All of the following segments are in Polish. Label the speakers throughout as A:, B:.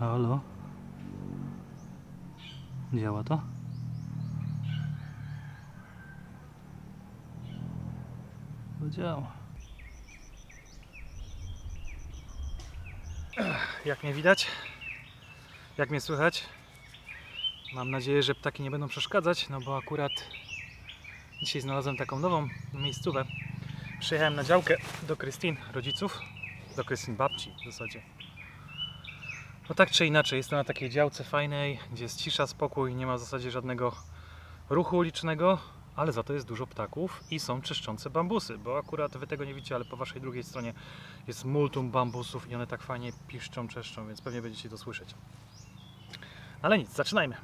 A: Halo? Działa to? To działa. Jak mnie widać? Jak mnie słychać? Mam nadzieję, że ptaki nie będą przeszkadzać, no bo akurat dzisiaj znalazłem taką nową miejscówę. Przyjechałem na działkę do Krystyn, rodziców, do Krystyn babci w zasadzie. No tak czy inaczej, jestem na takiej działce fajnej, gdzie jest cisza, spokój, nie ma w zasadzie żadnego ruchu ulicznego, ale za to jest dużo ptaków i są czyszczące bambusy, bo akurat wy tego nie widzicie, ale po waszej drugiej stronie jest multum bambusów i one tak fajnie piszczą, czeszczą, więc pewnie będziecie to słyszeć. Ale nic, zaczynajmy.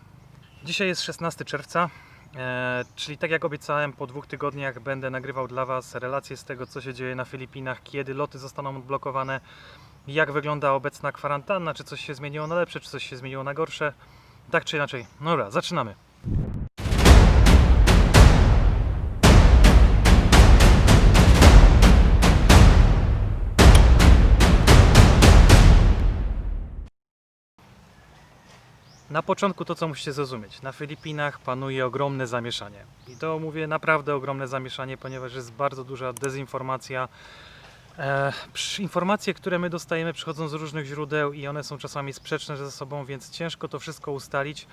A: Dzisiaj jest 16 czerwca, e, czyli tak jak obiecałem, po dwóch tygodniach będę nagrywał dla Was relacje z tego, co się dzieje na Filipinach, kiedy loty zostaną odblokowane, jak wygląda obecna kwarantanna, czy coś się zmieniło na lepsze, czy coś się zmieniło na gorsze. Tak czy inaczej. No Dobra, zaczynamy. Na początku to, co musicie zrozumieć. Na Filipinach panuje ogromne zamieszanie. I to mówię naprawdę ogromne zamieszanie, ponieważ jest bardzo duża dezinformacja. E, informacje, które my dostajemy, przychodzą z różnych źródeł i one są czasami sprzeczne ze sobą, więc ciężko to wszystko ustalić.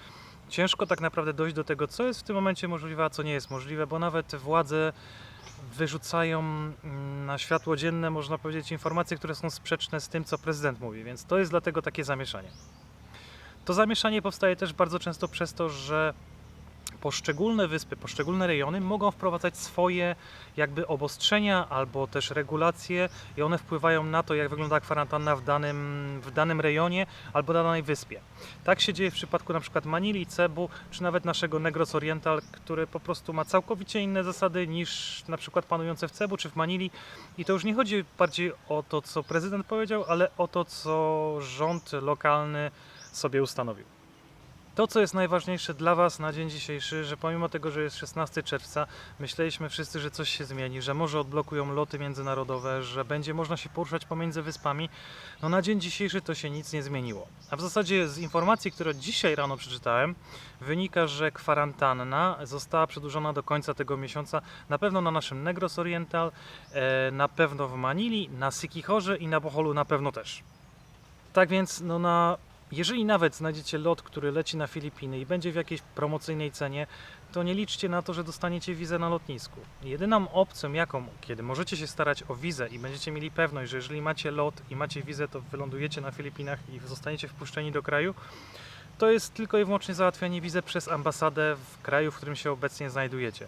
A: Ciężko tak naprawdę dojść do tego, co jest w tym momencie możliwe, a co nie jest możliwe, bo nawet władze wyrzucają mm, na światło dzienne, można powiedzieć, informacje, które są sprzeczne z tym, co prezydent mówi, więc to jest dlatego takie zamieszanie. To zamieszanie powstaje też bardzo często przez to, że poszczególne wyspy, poszczególne rejony mogą wprowadzać swoje jakby obostrzenia albo też regulacje i one wpływają na to, jak wygląda kwarantanna w danym, w danym rejonie albo na danej wyspie. Tak się dzieje w przypadku na przykład Manili, Cebu, czy nawet naszego Negros Oriental, który po prostu ma całkowicie inne zasady niż na przykład panujące w Cebu czy w Manili i to już nie chodzi bardziej o to, co prezydent powiedział, ale o to, co rząd lokalny sobie ustanowił. To, co jest najważniejsze dla Was na dzień dzisiejszy, że pomimo tego, że jest 16 czerwca, myśleliśmy wszyscy, że coś się zmieni, że może odblokują loty międzynarodowe, że będzie można się poruszać pomiędzy wyspami. No na dzień dzisiejszy to się nic nie zmieniło. A w zasadzie z informacji, które dzisiaj rano przeczytałem, wynika, że kwarantanna została przedłużona do końca tego miesiąca, na pewno na naszym Negros Oriental, e, na pewno w Manili, na Sikichorze i na Boholu na pewno też. Tak więc, no na jeżeli nawet znajdziecie lot, który leci na Filipiny i będzie w jakiejś promocyjnej cenie, to nie liczcie na to, że dostaniecie wizę na lotnisku. Jedyną opcją, jaką, kiedy możecie się starać o wizę i będziecie mieli pewność, że jeżeli macie lot i macie wizę, to wylądujecie na Filipinach i zostaniecie wpuszczeni do kraju, to jest tylko i wyłącznie załatwianie wizy przez ambasadę w kraju, w którym się obecnie znajdujecie.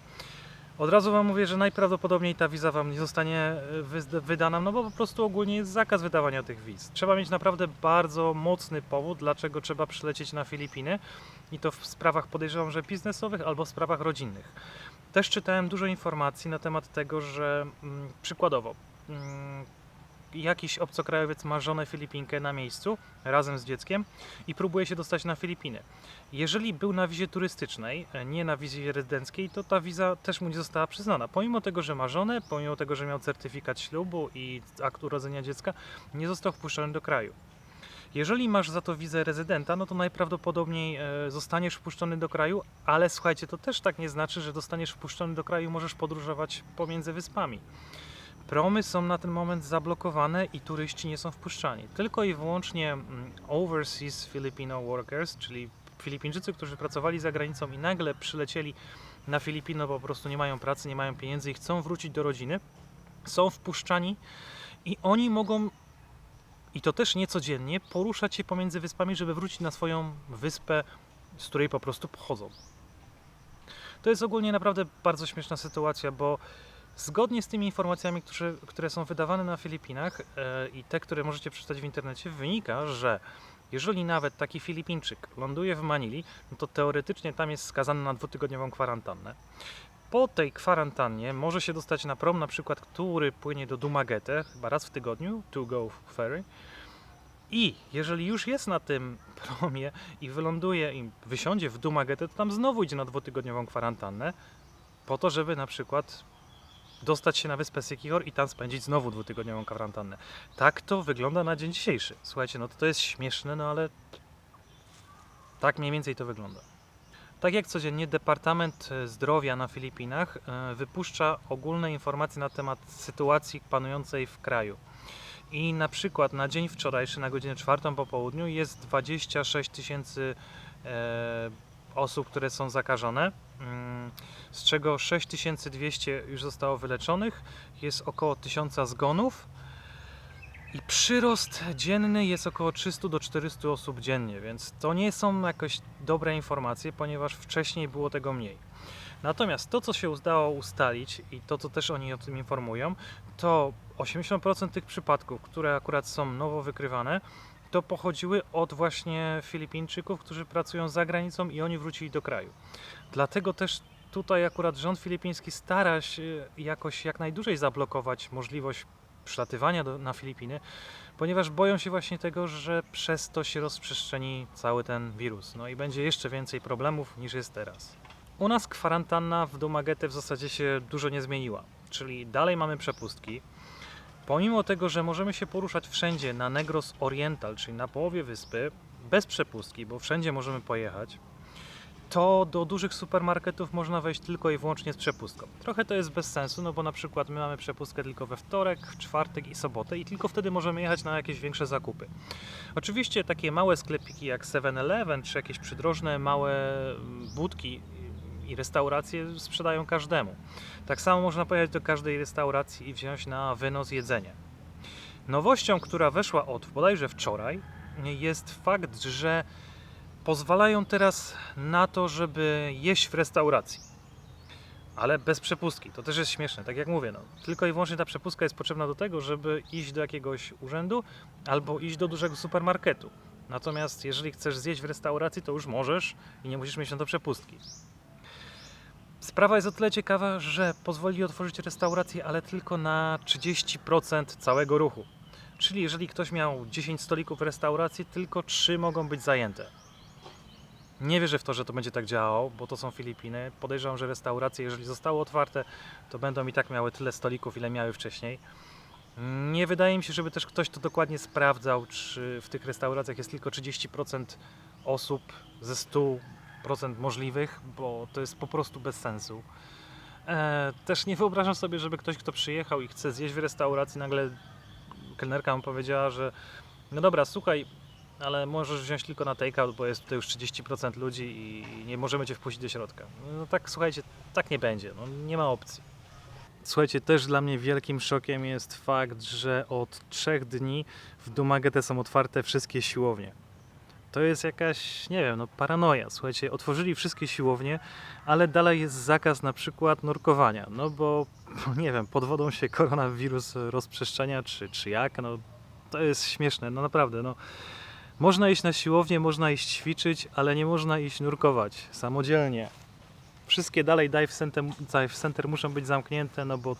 A: Od razu Wam mówię, że najprawdopodobniej ta wiza Wam nie zostanie e, wydana, no bo po prostu ogólnie jest zakaz wydawania tych wiz. Trzeba mieć naprawdę bardzo mocny powód, dlaczego trzeba przylecieć na Filipiny i to w sprawach podejrzewam, że biznesowych albo w sprawach rodzinnych. Też czytałem dużo informacji na temat tego, że mm, przykładowo mm, jakiś obcokrajowiec ma żonę Filipinkę na miejscu razem z dzieckiem i próbuje się dostać na Filipiny. Jeżeli był na wizie turystycznej, e, nie na wizie rezydenckiej, to ta wiza też mu nie została przyznana. Pomimo tego, że ma żonę, pomimo tego, że miał certyfikat ślubu i akt urodzenia dziecka, nie został wpuszczony do kraju. Jeżeli masz za to wizę rezydenta, no to najprawdopodobniej e, zostaniesz wpuszczony do kraju, ale słuchajcie, to też tak nie znaczy, że dostaniesz wpuszczony do kraju, możesz podróżować pomiędzy wyspami. Promy są na ten moment zablokowane i turyści nie są wpuszczani. Tylko i wyłącznie mm, overseas Filipino workers, czyli Filipińczycy, którzy pracowali za granicą i nagle przylecieli na Filipino, bo po prostu nie mają pracy, nie mają pieniędzy i chcą wrócić do rodziny, są wpuszczani i oni mogą, i to też nie codziennie, poruszać się pomiędzy wyspami, żeby wrócić na swoją wyspę, z której po prostu pochodzą. To jest ogólnie naprawdę bardzo śmieszna sytuacja, bo Zgodnie z tymi informacjami, które, które są wydawane na Filipinach e, i te, które możecie przeczytać w internecie, wynika, że jeżeli nawet taki Filipińczyk ląduje w Manili, no to teoretycznie tam jest skazany na dwutygodniową kwarantannę. Po tej kwarantannie może się dostać na prom, na przykład, który płynie do Dumaguete, chyba raz w tygodniu, to go ferry. I jeżeli już jest na tym promie i wyląduje i wysiądzie w Dumaguete, to tam znowu idzie na dwutygodniową kwarantannę, po to, żeby na przykład dostać się na wyspę Sikichor i tam spędzić znowu dwutygodniową kwarantannę. Tak to wygląda na dzień dzisiejszy. Słuchajcie, no to, jest śmieszne, no ale Tak mniej więcej to wygląda. Tak jak codziennie Departament Zdrowia na Filipinach e, wypuszcza ogólne informacje na temat sytuacji panującej w kraju. I na przykład na dzień wczorajszy, na godzinę czwartą po południu, jest 26 tysięcy e, osób, które są zakażone, z czego 6200 już zostało wyleczonych, jest około 1000 zgonów i przyrost dzienny jest około 300 do 400 osób dziennie, więc to nie są jakoś dobre informacje, ponieważ wcześniej było tego mniej. Natomiast to, co się udało ustalić i to, co też oni o tym informują, to 80% tych przypadków, które akurat są nowo wykrywane, to pochodziły od właśnie Filipińczyków, którzy pracują za granicą i oni wrócili do kraju. Dlatego też tutaj akurat rząd filipiński stara się jakoś jak najdłużej zablokować możliwość przylatywania do, na Filipiny, ponieważ boją się właśnie tego, że przez to się rozprzestrzeni cały ten wirus. No i będzie jeszcze więcej problemów niż jest teraz. U nas kwarantanna w Dumaguete w zasadzie się dużo nie zmieniła, czyli dalej mamy przepustki. Pomimo tego, że możemy się poruszać wszędzie na Negros Oriental, czyli na połowie wyspy, bez przepustki, bo wszędzie możemy pojechać, to do dużych supermarketów można wejść tylko i wyłącznie z przepustką. Trochę to jest bez sensu, no bo na przykład my mamy przepustkę tylko we wtorek, w czwartek i sobotę i tylko wtedy możemy jechać na jakieś większe zakupy. Oczywiście takie małe sklepiki jak 7-Eleven czy jakieś przydrożne małe budki i restauracje sprzedają każdemu. Tak samo można pojechać do każdej restauracji i wziąć na wynos jedzenie. Nowością, która weszła od bodajże wczoraj, jest fakt, że pozwalają teraz na to, żeby jeść w restauracji. Ale bez przepustki. To też jest śmieszne. Tak jak mówię, no, tylko i wyłącznie ta przepustka jest potrzebna do tego, żeby iść do jakiegoś urzędu albo iść do dużego supermarketu. Natomiast jeżeli chcesz zjeść w restauracji, to już możesz i nie musisz mieć na to przepustki. Sprawa jest o tyle ciekawa, że pozwoli otworzyć restaurację, ale tylko na 30% całego ruchu. Czyli jeżeli ktoś miał 10 stolików w restauracji, tylko 3 mogą być zajęte. Nie wierzę w to, że to będzie tak działało, bo to są Filipiny. Podejrzewam, że restauracje, jeżeli zostały otwarte, to będą i tak miały tyle stolików, ile miały wcześniej. Nie wydaje mi się, żeby też ktoś to dokładnie sprawdzał, czy w tych restauracjach jest tylko 30% osób ze 100% możliwych, bo to jest po prostu bez sensu. E, też nie wyobrażam sobie, żeby ktoś, kto przyjechał i chce zjeść w restauracji, nagle kelnerka mu powiedziała, że no dobra, słuchaj, ale możesz wziąć tylko na take-out, bo jest tutaj już 30% ludzi i nie możemy cię wpuścić do środka. No tak, słuchajcie, tak nie będzie, no, nie ma opcji. Słuchajcie, też dla mnie wielkim szokiem jest fakt, że od trzech dni w Dumaguete są otwarte wszystkie siłownie. To jest jakaś, nie wiem, no paranoja. Słuchajcie, otworzyli wszystkie siłownie, ale dalej jest zakaz na przykład nurkowania. No bo, nie wiem, pod wodą się koronawirus rozprzestrzenia, czy, czy jak, no to jest śmieszne, no naprawdę, no. Można iść na siłownię, można iść ćwiczyć, ale nie można iść nurkować samodzielnie. Wszystkie dalej dive center, dive center muszą być zamknięte, no bo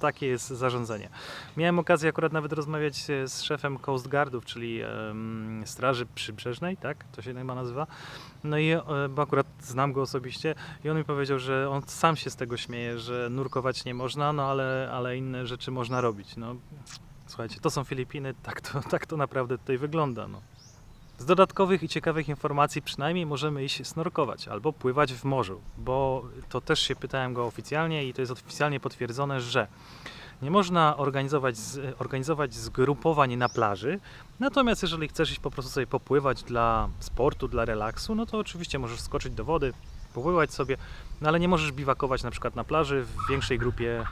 A: takie jest zarządzenie. Miałem okazję akurat nawet rozmawiać e, z szefem Coast Guardów, czyli em, Straży Przybrzeżnej, tak? To się chyba nazywa. No i e, bo akurat znam go osobiście i on mi powiedział, że on sam się z tego śmieje, że nurkować nie można, no ale, ale inne rzeczy można robić. No, słuchajcie, to są Filipiny, tak to, tak to naprawdę tutaj wygląda. No. Z dodatkowych i ciekawych informacji przynajmniej możemy iść snorkować albo pływać w morzu, bo to też się pytałem go oficjalnie i to jest oficjalnie potwierdzone, że nie można organizować, organizować zgrupowań na plaży, natomiast jeżeli chcesz iść po prostu sobie popływać dla sportu, dla relaksu, no to oczywiście możesz skoczyć do wody, popływać sobie, no ale nie możesz biwakować na przykład na plaży w większej grupie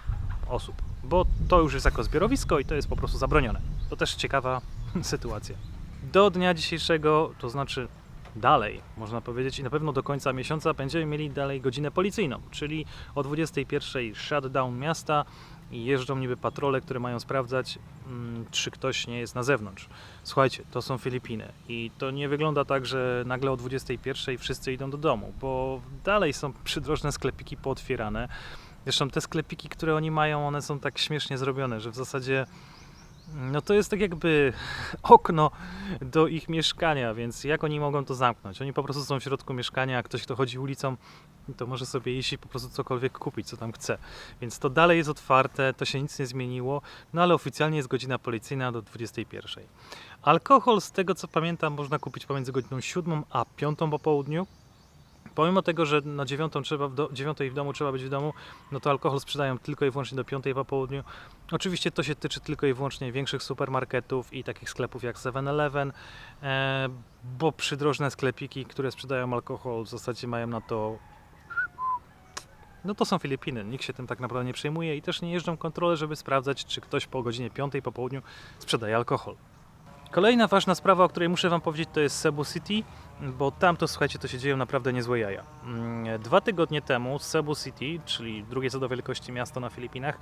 A: osób, bo to już jest jako zbiorowisko i to jest po prostu zabronione. To też ciekawa sytuacja do dnia dzisiejszego, to znaczy dalej, można powiedzieć, i na pewno do końca miesiąca będziemy mieli dalej godzinę policyjną, czyli o 21 shutdown miasta i jeżdżą niby patrole, które mają sprawdzać, mm, czy ktoś nie jest na zewnątrz. Słuchajcie, to są Filipiny i to nie wygląda tak, że nagle o 21 wszyscy idą do domu, bo dalej są przydrożne sklepiki pootwierane. Zresztą te sklepiki, które oni mają, one są tak śmiesznie zrobione, że w zasadzie no to jest tak jakby okno do ich mieszkania, więc jak oni mogą to zamknąć? Oni po prostu są w środku mieszkania, a ktoś, kto chodzi ulicą, to może sobie iść i po prostu cokolwiek kupić, co tam chce. Więc to dalej jest otwarte, to się nic nie zmieniło, no ale oficjalnie jest godzina policyjna do 21. Alkohol, z tego co pamiętam, można kupić pomiędzy godziną 7 a 5 po południu. Pomimo tego, że na 9 trzeba w do, 9 w domu trzeba być w domu, no to alkohol sprzedają tylko i wyłącznie do 5 po południu. Oczywiście to się tyczy tylko i wyłącznie większych supermarketów i takich sklepów jak 7-Eleven, e, bo przydrożne sklepiki, które sprzedają alkohol, w zasadzie mają na to. No to są Filipiny, nikt się tym tak naprawdę nie przejmuje i też nie jeżdżą kontrole, żeby sprawdzać, czy ktoś po godzinie 5 po południu sprzedaje alkohol. Kolejna ważna sprawa, o której muszę Wam powiedzieć, to jest Cebu City, bo tam to słuchajcie, to się dzieją naprawdę niezłe jaja. Mm, Dwa tygodnie temu Cebu City, czyli drugie co do wielkości miasto na Filipinach,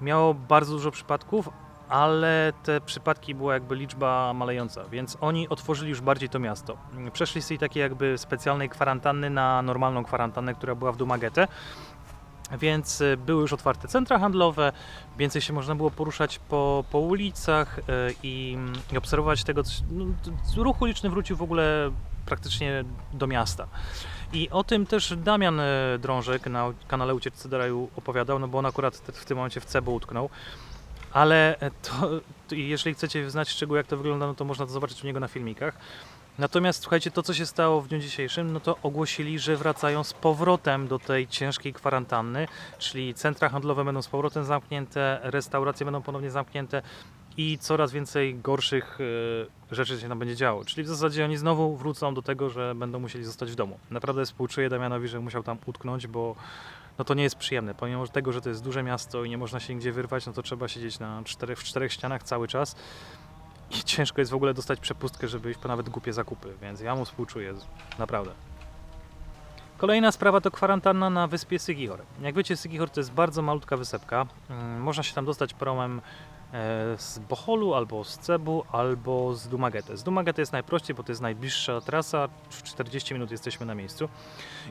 A: miało bardzo dużo przypadków, ale te przypadki była jakby liczba malejąca, więc oni otworzyli już bardziej to miasto. Mm, Przeszli z tej takiej jakby specjalnej kwarantanny na normalną kwarantannę, która była w Dumaguete. Więc y, były już otwarte centra handlowe, więcej się można było poruszać po, po ulicach y, i, mm, i obserwować tego. No, ruch uliczny wrócił w ogóle praktycznie do miasta. I o tym też Damian y, Drążek na kanale Ucieczcy do Raju opowiadał, no bo on akurat w tym momencie w Cebu utknął. Ale e, to jeżeli chcecie znać szczegóły, jak to wygląda, no to można to zobaczyć u niego na filmikach. Natomiast słuchajcie, to co się stało w dniu dzisiejszym, no to ogłosili, że wracają z powrotem do tej ciężkiej kwarantanny, czyli centra handlowe będą z powrotem zamknięte, restauracje będą ponownie zamknięte i coraz więcej gorszych e, rzeczy się tam będzie działo. Czyli w zasadzie oni znowu wrócą do tego, że będą musieli zostać w domu. Naprawdę współczuję Damianowi, że musiał tam utknąć, bo no to nie jest przyjemne. Pomimo tego, że to jest duże miasto i nie można się nigdzie wyrwać, no to trzeba siedzieć na czterech, w czterech ścianach cały czas. I ciężko jest w ogóle dostać przepustkę, żeby iść po nawet głupie zakupy, więc ja mu współczuję, naprawdę. Kolejna sprawa to kwarantanna na wyspie Sygichor. Jak wiecie, Sygichor to jest bardzo malutka wysepka. Mm, Można się tam dostać promem e, z Boholu, albo z Cebu, albo z Dumaguete. Z Dumaguete jest najprościej, bo to jest najbliższa trasa, w 40 minut jesteśmy na miejscu.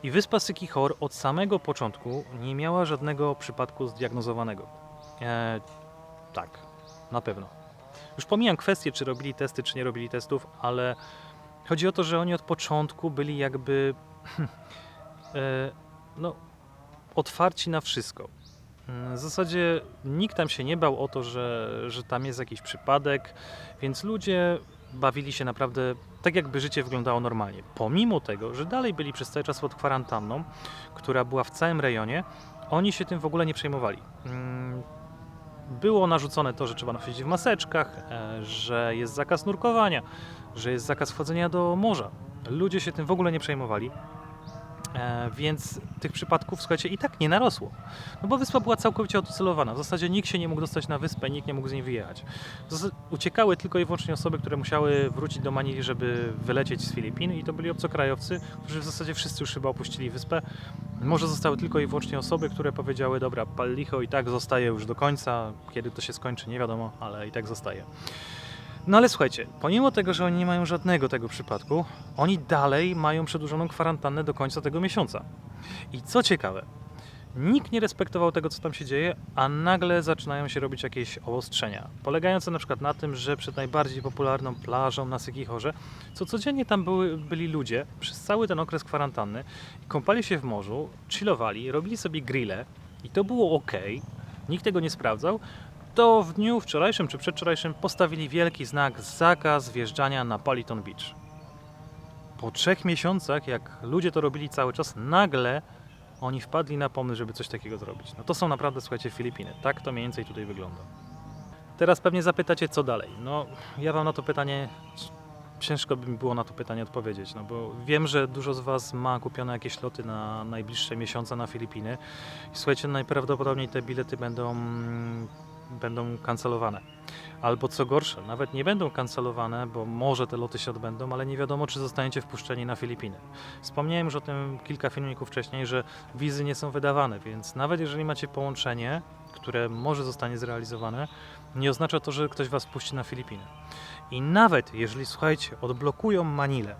A: I wyspa Sykichor od samego początku nie miała żadnego przypadku zdiagnozowanego. E, tak, na pewno. Już pomijam kwestię, czy robili testy, czy nie robili testów, ale chodzi o to, że oni od początku byli jakby e, no, otwarci na wszystko. Mm, W zasadzie nikt tam się nie bał o to, że, że tam jest jakiś przypadek, więc ludzie bawili się naprawdę tak, jakby życie wyglądało normalnie. Pomimo tego, że dalej byli przez cały czas pod kwarantanną, która była w całym rejonie, oni się tym w ogóle nie przejmowali. Było narzucone to, że trzeba nosić w maseczkach, e, że jest zakaz nurkowania, że jest zakaz wchodzenia do morza. Ludzie się tym w ogóle nie przejmowali. E, więc tych przypadków, słuchajcie, i tak nie narosło. No bo wyspa była całkowicie odizolowana. W zasadzie nikt się nie mógł dostać na wyspę, nikt nie mógł z niej wyjechać. Uciekały tylko i wyłącznie osoby, które musiały wrócić do Manili, żeby wylecieć z Filipin i to byli obcokrajowcy, którzy w zasadzie wszyscy już chyba opuścili wyspę. Może zostały tylko i wyłącznie osoby, które powiedziały, dobra, pal licho i tak zostaje już do końca, kiedy to się skończy nie wiadomo, ale i tak zostaje. No ale słuchajcie, pomimo tego, że oni nie mają żadnego tego przypadku, oni dalej mają przedłużoną kwarantannę do końca tego miesiąca. I co ciekawe, nikt nie respektował tego, co tam się dzieje, a nagle zaczynają się robić jakieś obostrzenia, polegające na przykład na tym, że przed najbardziej popularną plażą na Sykichorze, co codziennie tam były, byli ludzie przez cały ten okres kwarantanny, kąpali się w morzu, chillowali, robili sobie grille i to było ok, nikt tego nie sprawdzał, to w dniu wczorajszym czy przedwczorajszym postawili wielki znak zakaz wjeżdżania na Paliton Beach. Po trzech miesiącach, jak ludzie to robili cały czas, nagle oni wpadli na pomysł, żeby coś takiego zrobić. No to są naprawdę, słuchajcie, Filipiny. Tak to mniej więcej tutaj wygląda. Teraz pewnie zapytacie, co dalej. No, ja wam na to pytanie ciężko by mi było na to pytanie odpowiedzieć, no bo wiem, że dużo z Was ma kupione jakieś loty na najbliższe miesiące na Filipiny. I słuchajcie, najprawdopodobniej te bilety będą, mm, będą kancelowane. Albo co gorsze, nawet nie będą kancelowane, bo może te loty się odbędą, ale nie wiadomo, czy zostaniecie wpuszczeni na Filipiny. Wspomniałem już o tym kilka filmików wcześniej, że wizy nie są wydawane, więc nawet jeżeli macie połączenie, które może zostanie zrealizowane, nie oznacza to, że ktoś Was puści na Filipiny. I nawet jeżeli, słuchajcie, odblokują Manilę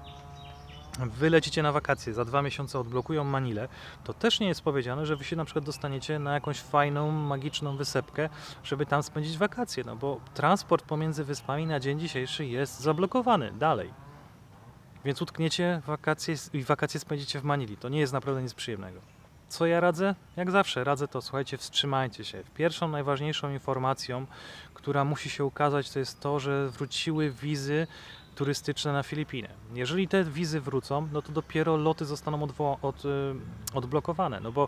A: wy lecicie na wakacje, za dwa miesiące odblokują Manilę, to też nie jest powiedziane, że wy się na przykład dostaniecie na jakąś fajną, magiczną wysepkę, żeby tam spędzić wakacje, no bo transport pomiędzy wyspami na dzień dzisiejszy jest zablokowany dalej. Więc utkniecie wakacje i wakacje spędzicie w Manili. To nie jest naprawdę nic przyjemnego. Co ja radzę? Jak zawsze radzę to, słuchajcie, wstrzymajcie się. Pierwszą, najważniejszą informacją, która musi się ukazać, to jest to, że wróciły wizy turystyczne na Filipiny. Jeżeli te wizy wrócą, no to dopiero loty zostaną odwoła- od, y, odblokowane, no bo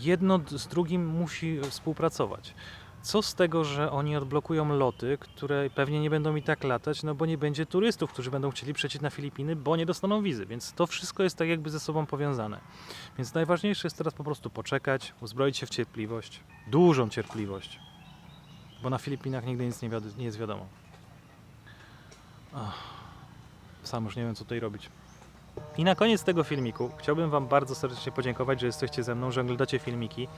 A: jedno z drugim musi współpracować. Co z tego, że oni odblokują loty, które pewnie nie będą i tak latać, no bo nie będzie turystów, którzy będą chcieli przecieć na Filipiny, bo nie dostaną wizy, więc to wszystko jest tak jakby ze sobą powiązane. Więc najważniejsze jest teraz po prostu poczekać, uzbroić się w cierpliwość, dużą cierpliwość, bo na Filipinach nigdy nic nie, nie jest wiadomo. Ach, sam już nie wiem, co tutaj robić. I na koniec tego filmiku chciałbym Wam bardzo serdecznie podziękować, że jesteście ze mną, że oglądacie filmiki.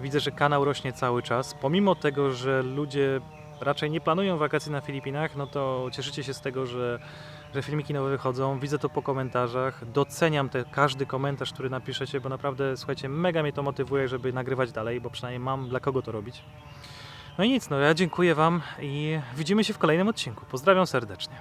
A: Widzę, że kanał rośnie cały czas. Pomimo tego, że ludzie raczej nie planują wakacji na Filipinach, no to cieszycie się z tego, że, że filmiki nowe wychodzą. Widzę to po komentarzach. Doceniam te, każdy komentarz, który napiszecie, bo naprawdę, słuchajcie, mega mnie to motywuje, żeby nagrywać dalej, bo przynajmniej mam dla kogo to robić. No i nic, no ja dziękuję Wam i widzimy się w kolejnym odcinku. Pozdrawiam serdecznie.